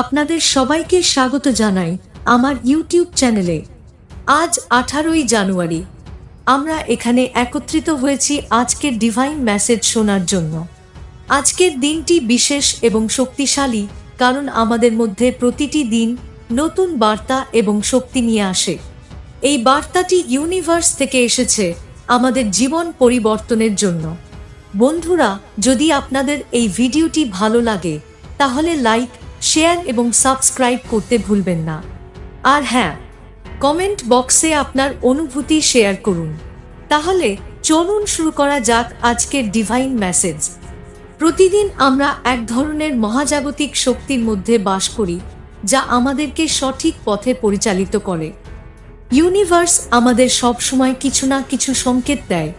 আপনাদের সবাইকে স্বাগত জানাই আমার ইউটিউব চ্যানেলে। আজ আঠারোই জানুয়ারি। আমরা এখানে একত্রিত হয়েছি আজকের ডিভাইন মেসেজ শোনার জন্য। আজকের দিনটি বিশেষ এবং শক্তিশালী, কারণ আমাদের মধ্যে প্রতিটি দিন নতুন বার্তা এবং শক্তি নিয়ে আসে। এই বার্তাটি ইউনিভার্স থেকে এসেছে আমাদের জীবন পরিবর্তনের জন্য। বন্ধুরা, যদি আপনাদের এই ভিডিওটি ভালো লাগে, তাহলে লাইক শেয়ার এবং সাবস্ক্রাইব করতে ভুলবেন না। আর হ্যাঁ কমেন্ট বক্সে আপনার অনুভূতি শেয়ার করুন। তাহলে চলুন শুরু করা যাক আজকের ডিভাইন মেসেজ প্রতিদিন আমরা এক ধরনের মহাজাগতিক শক্তির মধ্যে বাস করি, যা আমাদেরকে সঠিক পথে পরিচালিত করে। ইউনিভার্স আমাদের সবসময় কিছু না কিছু সংকেত দেয়।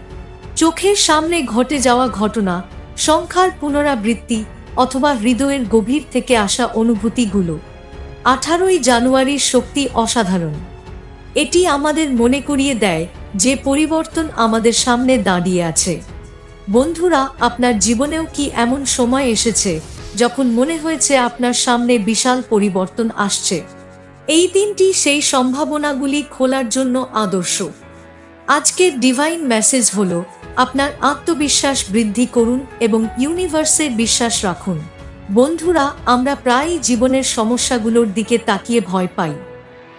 চোখের সামনে ঘটে যাওয়া ঘটনা, সংখ্যার পুনরাবৃত্তি অথবা হৃদয়ের গভীর থেকে আসা অনুভূতিগুলো। আঠারোই জানুয়ারির শক্তি অসাধারণ। এটি আমাদের মনে করিয়ে দেয় যে পরিবর্তন আমাদের সামনে দাঁড়িয়ে আছে। বন্ধুরা, আপনার জীবনেও কি এমন সময় এসেছে যখন মনে হয়েছে আপনার সামনে বিশাল পরিবর্তন আসছে? এই দিনটি সেই সম্ভাবনাগুলি খোলার জন্য আদর্শ। আজকের ডিভাইন মেসেজ হল আপনার আত্মবিশ্বাস বৃদ্ধি করুন এবং ইউনিভার্সে বিশ্বাস রাখুন। বন্ধুরা, আমরা প্রায়ই জীবনের সমস্যাগুলোর দিকে তাকিয়ে ভয় পাই।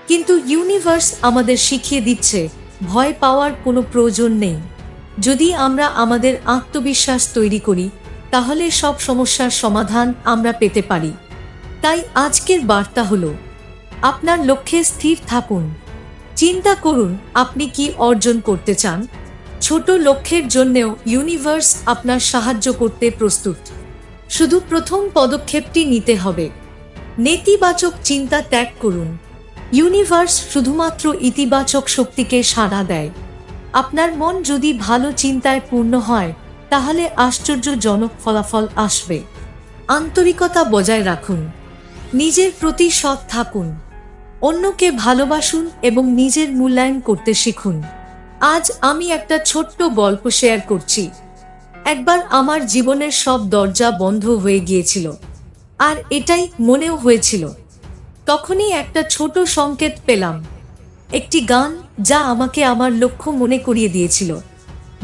কিন্তু ইউনিভার্স আমাদের শিখিয়ে দিচ্ছে, ভয় পাওয়ার কোনো প্রয়োজন নেই। যদি আমরা আমাদের আত্মবিশ্বাস তৈরি করি, তাহলে সব সমস্যার সমাধান আমরা পেতে পারি। তাই আজকের বার্তা হলো, আপনার লক্ষ্যে স্থির থাকুন। চিন্তা করুন, আপনি কি অর্জন করতে চান? ছোট লক্ষ্যের জন্যেও ইউনিভার্স আপনার সাহায্য করতে প্রস্তুত। শুধু প্রথম পদক্ষেপটি নিতে হবে। নেতিবাচক চিন্তা ত্যাগ করুন। ইউনিভার্স শুধুমাত্র ইতিবাচক শক্তিকে সাড়া দেয়। আপনার মন যদি ভালো চিন্তায় পূর্ণ হয়, তাহলে আশ্চর্যজনক ফলাফল আসবে। আন্তরিকতা বজায় রাখুন। নিজের প্রতি সৎ থাকুন। অন্যকে ভালোবাসুন এবং নিজের মূল্যায়ন করতে শিখুন। আজ আমি একটা ছোট্ট গল্প শেয়ার করছি। একবার আমার জীবনের সব দরজা বন্ধ হয়ে গিয়েছিল। আর এটাই মনেও হয়েছিল। তখনই একটা ছোট সংকেত পেলাম। একটি গান যা আমাকে আমার লক্ষ্য মনে করিয়ে দিয়েছিল।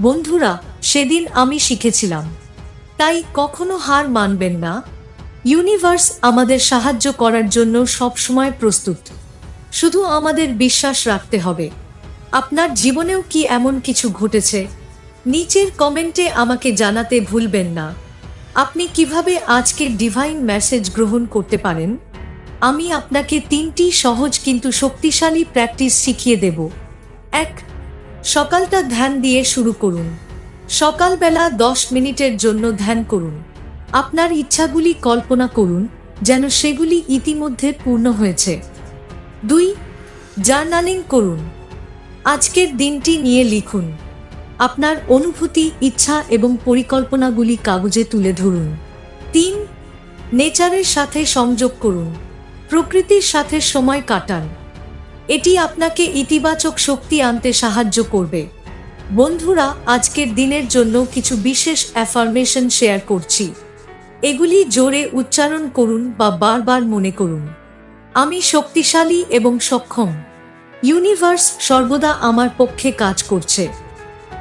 বন্ধুরা, সেদিন আমি শিখেছিলাম। তাই কখনো হার মানবেন না। ইউনিভার্স আমাদের সাহায্য করার জন্য সবসময় প্রস্তুত। শুধু আমাদের বিশ্বাস রাখতে হবে। আপনার জীবনেও কি এমন কিছু ঘটেছে? নিচের কমেন্টে আমাকে জানাতে ভুলবেন না। আপনি কীভাবে আজকের ডিভাইন মেসেজ গ্রহণ করতে পারেন? আমি আপনাকে তিনটি সহজ কিন্তু শক্তিশালী প্র্যাকটিস শিখিয়ে দেব। এক, সকালটা ধ্যান দিয়ে শুরু করুন। সকালবেলা দশ মিনিটের জন্য ধ্যান করুন। আপনার ইচ্ছাগুলি কল্পনা করুন যেন সেগুলি ইতিমধ্যে পূর্ণ হয়েছে। দুই, জার্নালিং করুন। আজকের দিনটি নিয়ে লিখুন। আপনার অনুভূতি, ইচ্ছা এবং পরিকল্পনাগুলি কাগজে তুলে ধরুন। তিন, নেচারের সাথে সংযোগ করুন। প্রকৃতির সাথে সময় কাটান। এটি আপনাকে ইতিবাচক শক্তি আনতে সাহায্য করবে। বন্ধুরা, আজকের দিনের জন্য কিছু বিশেষ অ্যাফার্মেশন শেয়ার করছি। এগুলি জোরে উচ্চারণ করুন বা বারবার মনে করুন। আমি শক্তিশালী এবং সক্ষম। ইউনিভার্স সর্বদা আমার পক্ষে কাজ করছে।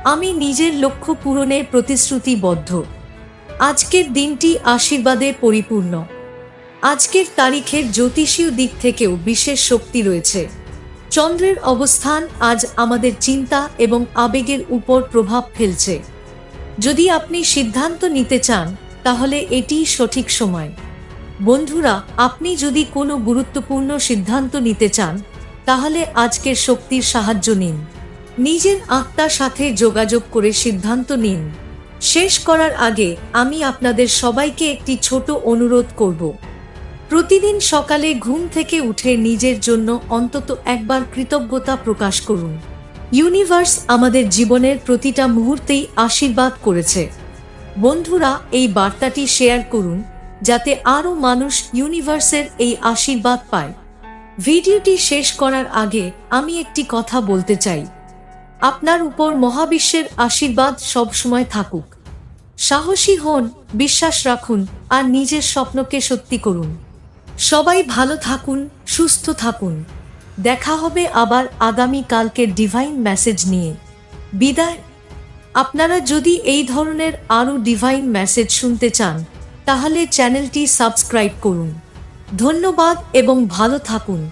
আমি নিজের লক্ষ্য পূরণের প্রতিশ্রুতিবদ্ধ। আজকের দিনটি আশীর্বাদে পরিপূর্ণ। আজকের তারিখের জ্যোতিষীয় দিক থেকেও বিশেষ শক্তি রয়েছে। চন্দ্রের অবস্থান আজ আমাদের চিন্তা এবং আবেগের উপর প্রভাব ফেলছে। যদি আপনি সিদ্ধান্ত নিতে চান, তাহলে এটি সঠিক সময়। বন্ধুরা, আপনি যদি কোনো গুরুত্বপূর্ণ সিদ্ধান্ত নিতে চান, তাহলে আজকের শক্তির সাহায্য নিন। নিজের আত্মার সাথে যোগাযোগ করে সিদ্ধান্ত নিন। শেষ করার আগে আমি আপনাদের সবাইকে একটি ছোট অনুরোধ করব। প্রতিদিন সকালে ঘুম থেকে উঠে নিজের জন্য অন্তত একবার কৃতজ্ঞতা প্রকাশ করুন। ইউনিভার্স আমাদের জীবনের প্রতিটা মুহূর্তেই আশীর্বাদ করেছে। বন্ধুরা, এই বার্তাটি শেয়ার করুন যাতে আরও মানুষ ইউনিভার্সের এই আশীর্বাদ পায়। ভিডিওটি শেষ করার আগে আমি একটি কথা বলতে চাই। আপনার উপর মহাবিশ্বের আশীর্বাদ সবসময় থাকুক। সাহসী হন, বিশ্বাস রাখুন, আর নিজের স্বপ্নকে সত্যি করুন। সবাই ভালো থাকুন, সুস্থ থাকুন। দেখা হবে আবার আগামী কালকের ডিভাইন মেসেজ নিয়ে। বিদায়। আপনারা যদি এই ধরনের আরও ডিভাইন মেসেজ শুনতে চান তাহলে চ্যানেলটি সাবস্ক্রাইব করুন। ধন্যবাদ এবং ভালো থাকুন।